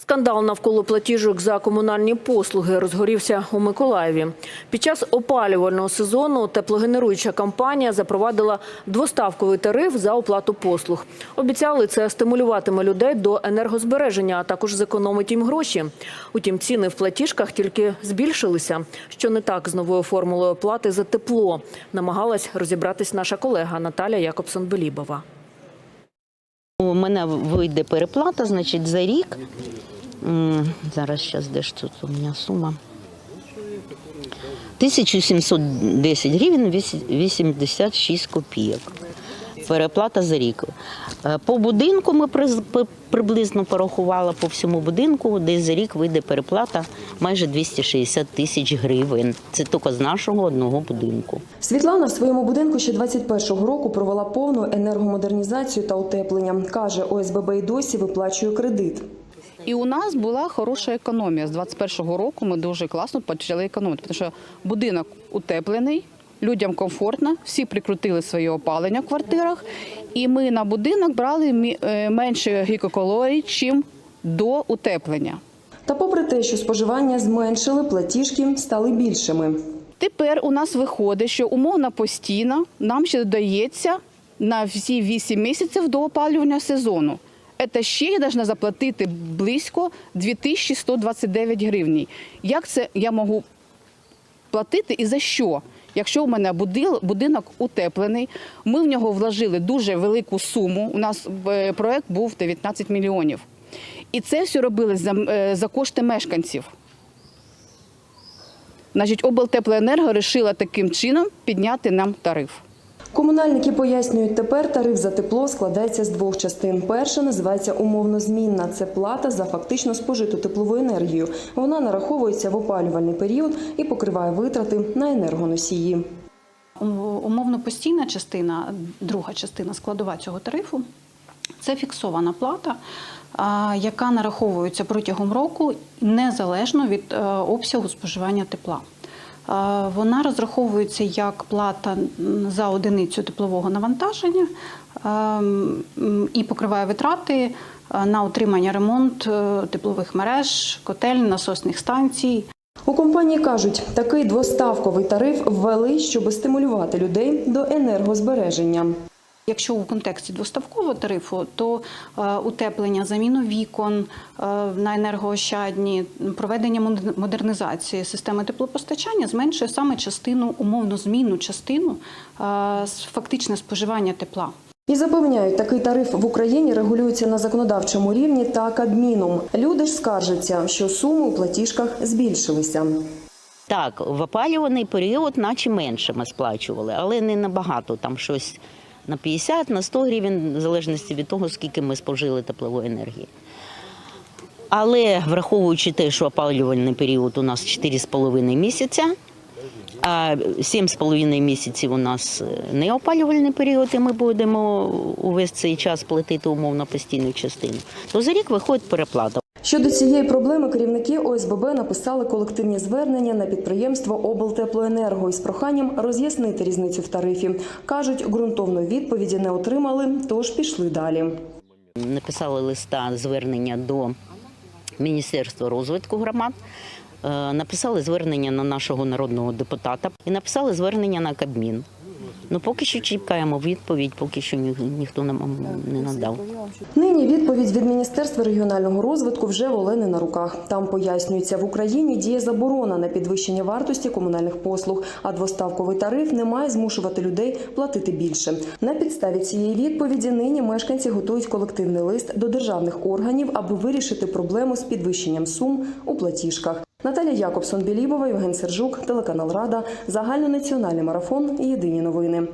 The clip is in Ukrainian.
Скандал навколо платіжок за комунальні послуги розгорівся у Миколаєві. Під час опалювального сезону теплогенеруюча компанія запровадила двоставковий тариф за оплату послуг. Обіцяли, це стимулюватиме людей до енергозбереження, а також зекономить їм гроші. Утім, ціни в платіжках тільки збільшилися. Що не так з новою формулою оплати за тепло, намагалась розібратись наша колега Наталя Якобсон-Белібова. У мене вийде переплата, значить, за рік. Зараз щас, де ж тут у мене сума? 1710 гривень 86 копійок. Переплата за рік. Е, По будинку ми приблизно порахували по всьому будинку, десь за рік вийде переплата майже 260 тисяч гривень. Це тільки з нашого одного будинку. Світлана в своєму будинку ще 21-го року провела повну енергомодернізацію та утеплення. Каже, ОСББ й досі виплачує кредит. І у нас була хороша економія. З 21-го року ми дуже класно почали економити, тому що будинок утеплений, людям комфортно, всі прикрутили своє опалення в квартирах, і ми на будинок брали мі- е, менше гікокалорій, чим до утеплення. Та попри те, що споживання зменшили, платіжки стали більшими. Тепер у нас виходить, що умовно постійно нам ще додається на всі 8 місяців до опалювання сезону. Це ще я повинна заплатити близько 2129 гривень. Як це я можу платити і за що? Якщо у мене будинок утеплений, ми в нього вложили дуже велику суму. У нас е, проект був 19 мільйонів. І це все робили за, е, за кошти мешканців. Значить, облтеплоенерго вирішила таким чином підняти нам тариф. Комунальники пояснюють, тепер тариф за тепло складається з двох частин. Перша називається умовно змінна. Це плата за фактично спожиту теплову енергію. Вона нараховується в опалювальний період і покриває витрати на енергоносії. Умовно постійна частина, друга частина складова цього тарифу це фіксована плата, яка нараховується протягом року незалежно від е, обсягу споживання тепла. Е, Вона розраховується як плата за одиницю теплового навантаження е, і покриває витрати на утримання ремонт теплових мереж, котель, насосних станцій. У компанії кажуть, такий двоставковий тариф ввели, щоб стимулювати людей до енергозбереження. Якщо у контексті двоставкового тарифу, то е, утеплення, заміну вікон е, на енергоощадні, проведення модер- модернізації системи теплопостачання зменшує саме частину, умовно змінну частину е, з фактичне споживання тепла. І запевняють, такий тариф в Україні регулюється на законодавчому рівні та кабміном. Люди ж скаржаться, що суми у платіжках збільшилися. Так, в опалюваний період, наче менше ми сплачували, але не набагато. Там щось на 50, на 100 гривень, в залежності від того, скільки ми спожили теплової енергії. Але враховуючи те, що опалювальний період у нас 4,5 місяця, а 7,5 місяців у нас не опалювальний період, і ми будемо увесь цей час платити умовно постійну частину, то за рік виходить переплата. Щодо цієї проблеми керівники ОСББ написали колективні звернення на підприємство облтеплоенерго із проханням роз'яснити різницю в тарифі. кажуть, ґрунтовної відповіді не отримали, тож пішли далі. написали листа звернення до Міністерства розвитку громад, е, написали звернення на нашого народного депутата і написали звернення на Кабмін. Ну поки що чекаємо відповідь, поки що ні- ніхто нам не надав. Нині відповідь від Міністерства регіонального розвитку вже в Олени на руках. Там пояснюється, в Україні діє заборона на підвищення вартості комунальних послуг, а двоставковий тариф не має змушувати людей платити більше. На підставі цієї відповіді нині мешканці готують колективний лист до державних органів, аби вирішити проблему з підвищенням сум у платіжках. Наталя Якобсон Білібова, Євген Сержук, телеканал Рада, загальнонаціональний марафон. Єдині новини.